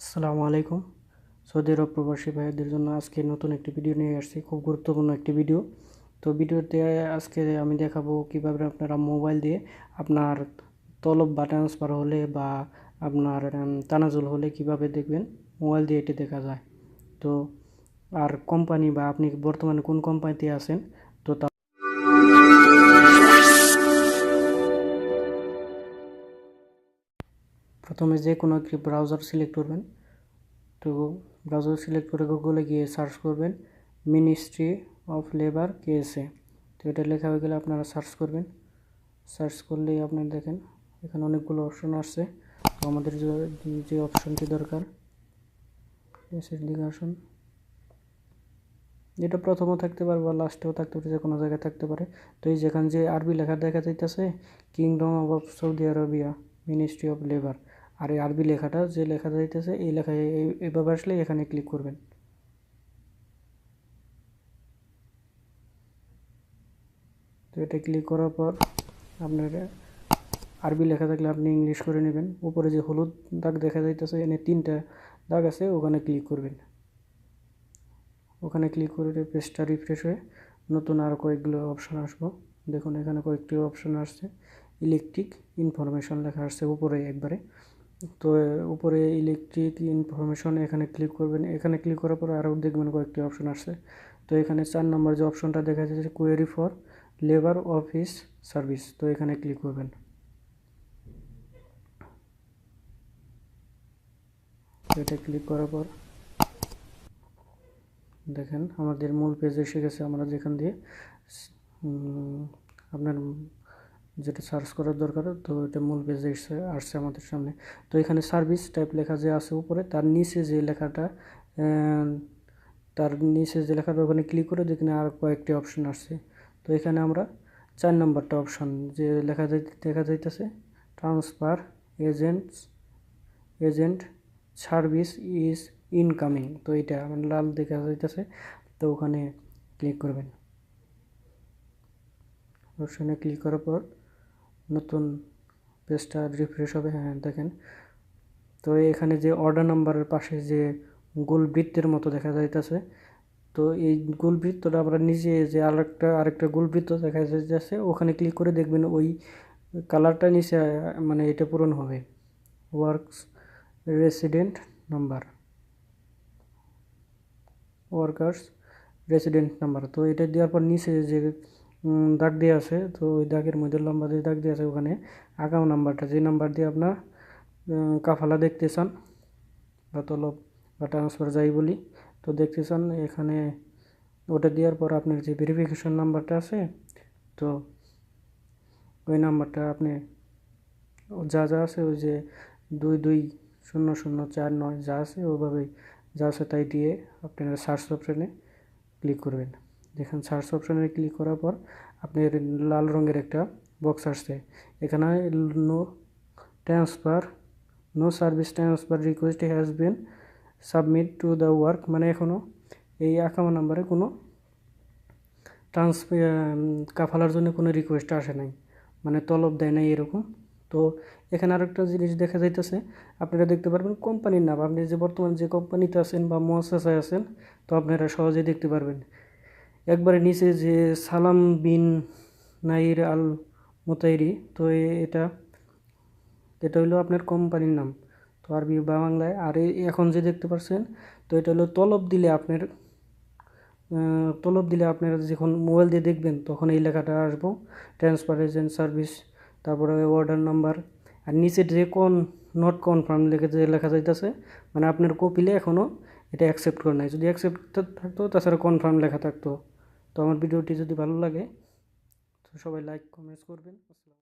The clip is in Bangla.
আসসালামু আলাইকুম। সৌদি আরব প্রবাসী ভাইদের জন্য আজকে নতুন একটি ভিডিও নিয়ে আসছি, খুব গুরুত্বপূর্ণ একটি ভিডিও। তো ভিডিওতে আজকে আমি দেখাবো কীভাবে আপনারা মোবাইল দিয়ে আপনার তলব বা ট্রান্সফার হলে বা আপনার তানাজুল হলে কীভাবে দেখবেন মোবাইল দিয়ে এটি দেখা যায়। তো আর কোম্পানি বা আপনি বর্তমানে কোন কোম্পানিতে আছেন প্রথমে যে কোনো একটি ব্রাউজার সিলেক্ট করবেন। তো ব্রাউজার সিলেক্ট করে গুগলে গিয়ে সার্চ করবেন মিনিস্ট্রি অফ লেবার কেএসএ তো এটা লেখা হয়ে গেলে আপনারা সার্চ করবেন। সার্চ করলেই আপনার দেখেন, এখানে অনেকগুলো অপশন আসছে। তো আমাদের যে- অপশনটি দরকার এসের দিকে আসুন। এটা প্রথমও থাকতে পারে বা লাস্টেও থাকতে পারে, যে কোনো জায়গায় থাকতে পারে। তো এই যেখানে যে আরবি লেখা দেখা যাইতেছে kingdom of Saudi Arabia ministry of labour আর এই আরবি লেখাটা যে লেখা যাইতেছে, এই লেখায় এই- এভাবে আসলে এখানে ক্লিক করবেন। তো এটা ক্লিক করার পর আপনার আরবি লেখা থাকলে আপনি ইংলিশ করে নেবেন। উপরে যে হলুদ দাগ দেখা যাইতেছে, এনে তিনটা দাগ আছে, ওখানে ক্লিক করবেন। ওখানে ক্লিক করে পেজটা রিফ্রেশ হয়ে নতুন আর কয়েকগুলো অপশান আসব। দেখুন, এখানে কয়েকটি অপশান আসছে। ইলেকট্রিক ইনফরমেশন লেখা আসছে উপরে একবারে। তো উপরে ইলেকট্রিক ইনফরমেশন এখানে ক্লিক করবেন। এখানে ক্লিক করার পর আরও দেখবেন কয়েকটি অপশন আসছে। তো, এখানে চার নম্বর যে অপশনটা দেখা যাচ্ছে query for labour office service তো, এখানে ক্লিক করবেন। এটা ক্লিক করার পর দেখেন, আমাদের মূল পেজে এসে গেছে। আমরা যেখান দিয়ে আপনার যেটা সার্চ করার দরকার, তো এটা মূল পেজে এসে আসছে আমাদের সামনে। তো এখানে সার্ভিস টাইপ লেখা যে আছে উপরে, তার নিচে যে লেখাটা তার নিচে যে লেখাটা, ওখানে ক্লিক করে দেখুন আর কয়েকটি অপশন আসছে। তো এখানে আমরা চার নম্বরটা অপশন যে লেখা যাই, দেখা যাইতেছে transfer agents agent service is incoming তো এটা আমার লাল দেখা যাইতেছে, তো ওখানে ক্লিক করবেন। অপশনে ক্লিক করার পর নতুন পেজটা রিফ্রেশ হবে হ্যাঁ দেখেন। তো এখানে যে অর্ডার নাম্বারের পাশে যে গোল বৃত্তের মতো দেখা যাইতেছে, তো এই গোল বৃত্তটা আমরা নিজে যে আরেকটা আরেকটা গোল বৃত্ত দেখা যাচ্ছে ওখানে ক্লিক করে দেখবেন ওই কালারটা নিচে মানে এটা পূরণ হবে। Works resident number workers resident number তো এটা দেওয়ার পর নিচে যে দাগ দেওয়া আছে, তো ওই দাগের মধ্যে লম্বা যে দাগ দিয়ে আছে ওখানে আগাম নাম্বারটা যে নাম্বার দিয়ে আপনার কাফালা দেখতে চান বা তলব বা ট্রান্সফার যাই বলি, তো দেখতে চান এখানে, ওটা দেওয়ার পর আপনার যে ভেরিফিকেশন নাম্বারটা আছে, তো ওই নাম্বারটা আপনি, যা যা আছে ওই যে দুই দুই শূন্য শূন্য চার নয় যা আছে ওইভাবেই, যা আছে তাই দিয়ে আপনারা সার্চ অপশানে ক্লিক করবেন। দেখেন সার্চ অপশানে ক্লিক করার পর আপনার লাল রঙের একটা বক্স আসছে। এখানে no transfer no service transfer request has been submit to the work মানে এখনও এই আকামা নাম্বারে কোনো ট্রান্স কাফালার জন্য কোনো রিকোয়েস্ট আসে নাই। মানে তলব দেয় নাই এরকম। তো এখানে আরেকটা জিনিস দেখা যাইতেছে, আপনারা দেখতে পারবেন কোম্পানির নাম। আপনি যে বর্তমান যে কোম্পানিতে আছেন বা মোয়াসাসায় আছেন, তো আপনারা সহজেই দেখতে পারবেন। একবারে নিচে যে সালাম বিন নাইর আল মোতাইরি, তো এটা এটা হলো আপনার কোম্পানির নাম। তো আরবি বা বাংলায়, আর এখন যে দেখতে পাচ্ছেন তো এটা হলো তলব দিলে আপনার তলব দিলে আপনারা যখন মোবাইল দিয়ে দেখবেন, তখন এই লেখাটা আসব। ট্রান্সফার এজেন্ট সার্ভিস তারপরে অর্ডার নাম্বার আর নিচে যে কোন নট কনফার্ম লিখে যে লেখা যাইতেছে মানে আপনার কপিলে এখনও এটা অ্যাকসেপ্ট করে নাই। যদি অ্যাকসেপ্ট থাকতো, তাছাড়া কনফার্ম লেখা থাকতো। তো আমার ভিডিওটি যদি ভালো লাগে তো সবাই লাইক কমেন্টস করবেন আসসালামু।